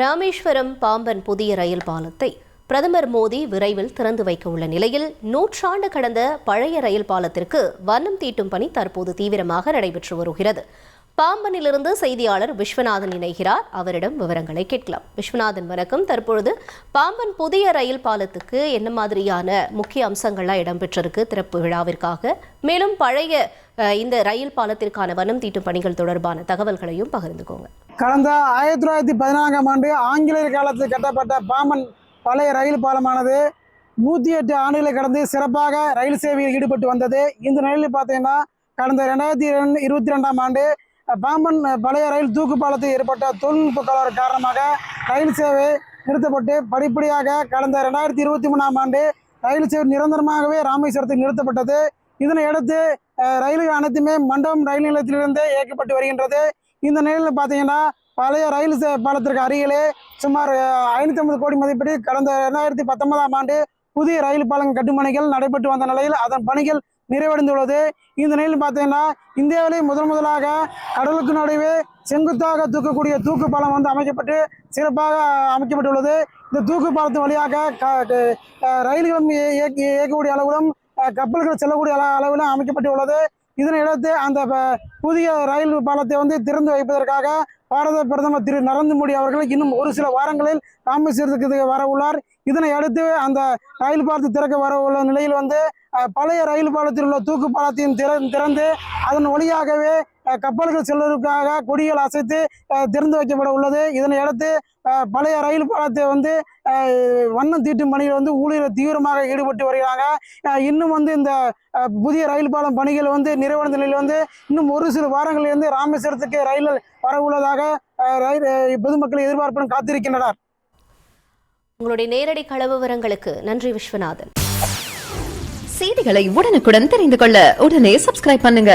ராமேஸ்வரம் பாம்பன் புதிய ரயில் பாலத்தை பிரதமர் மோடி விரைவில் திறந்து வைக்க உள்ள நிலையில் நூற்றாண்டு கடந்த பழைய ரயில் பாலத்திற்கு வண்ணம் தீட்டும் பணி தற்போது தீவிரமாக நடைபெற்று வருகிறது. பாம்பனிலிருந்து செய்தியாளர் விஸ்வநாதன் இணைகிறார். அவரிடம் விவரங்களை கேட்கலாம். விஸ்வநாதன் வணக்கம். தற்பொழுது பாம்பன் புதிய ரயில் பாலத்துக்கு என்ன மாதிரியான முக்கிய அம்சங்கள்லாம் இடம்பெற்றிருக்கு திறப்பு விழாவிற்காக? மேலும் பழைய இந்த ரயில் பாலத்திற்கான வண்ணம் தீட்டும் பணிகள் தொடர்பான தகவல்களையும் பகிர்ந்துக்கோங்க. கடந்த ஆயிரத்தி தொள்ளாயிரத்தி பதினான்காம் ஆண்டு ஆங்கிலேயர் காலத்தில் கட்டப்பட்ட பாம்பன் பழைய ரயில் பாலமானது நூற்றி எட்டு ஆண்டுகளை கடந்து சிறப்பாக ரயில் சேவையில் ஈடுபட்டு வந்தது. இந்த நிலையில் பார்த்தீங்கன்னா கடந்த ரெண்டாயிரத்தி இருபத்தி ரெண்டாம் ஆண்டு பாம்பன் பழைய ரயில் தூக்கு பாலத்தில் ஏற்பட்ட தொழில்நுட்ப கோளாறு காரணமாக ரயில் சேவை நிறுத்தப்பட்டு படிப்படியாக கடந்த ரெண்டாயிரத்தி இருபத்தி மூணாம் ஆண்டு ரயில் சேவை நிரந்தரமாகவே ராமேஸ்வரத்தில் நிறுத்தப்பட்டது. இதனையடுத்து ரயில்கள் அனைத்துமே மண்டபம் ரயில் நிலையத்திலிருந்தே இயக்கப்பட்டு வருகின்றது. இந்த நிலையில் பார்த்தீங்கன்னா பழைய ரயில் பாலத்திற்கு அருகிலே சுமார் ஐநூற்றி ஐம்பது கோடி மதிப்பீடு கடந்த ரெண்டாயிரத்தி பத்தொன்பதாம் ஆண்டு புதிய ரயில் பாலம் கட்டுமனைகள் நடைபெற்று வந்த நிலையில் அதன் பணிகள் நிறைவடைந்துள்ளது. இந்த நிலையில் பார்த்தீங்கன்னா இந்தியாவிலே முதன் முதலாக கடலுக்கு நடுவே செங்குத்தாக தூக்கக்கூடிய தூக்கு பாலம் வந்து அமைக்கப்பட்டு சிறப்பாக அமைக்கப்பட்டுள்ளது. இந்த தூக்கு பாலத்தின் வழியாக க- ரயில்களும் இயக்கி இயக்கக்கூடிய அளவிலும் கப்பல்கள் செல்லக்கூடிய அளவிலும் அமைக்கப்பட்டுள்ளது. உள்ளது அடுத்து அந்த ப- புதிய ரயில் பாலத்தை வந்து திறந்து வைப்பதற்காக பாரத பிரதமர் திரு நரேந்திர மோடி அவர்கள் இன்னும் ஒரு சில வாரங்களில் ராமேஸ்வரத்துக்கு வர உள்ளார் இதனை அடுத்து அந்த ரயில் பாலத்தை திறக்க வர உள்ள நிலையில் வந்து பழைய ரயில் பாலத்தில் உள்ள தூக்கு பாலத்தையும் திற- திறந்து அதன் வழியாகவே கப்பல்கள் செல்வதற்காக கொடிகள் அசைத்து திறந்து வைக்கப்பட உள்ளது. இதனை அடுத்து பழைய ரயில் பாலத்தை வந்து வண்ணம் தீட்டும் பணியில் வந்து ஊழியர் தீவிரமாக ஈடுபட்டு வருகிறாங்க. இன்னும் வந்து இந்த புதிய ரயில் பாலம் பணிகள் வந்து நிறைவடைந்த நிலையில் வந்து இன்னும் ஒரு சில வாரங்களில் வந்து ராமேஸ்வரத்துக்கு ரயில் வர உள்ளதாக அஹ், ரயில் பொதுமக்கள் எதிர்பார்ப்புடன் காத்திருக்கின்றனர். உங்களுடைய நேரடி கள விவரங்களுக்கு நன்றி விஸ்வநாதன். செய்திகளை உடனுக்குடன் தெரிந்து கொள்ள உடனே சப்ஸ்கிரைப் பண்ணுங்க.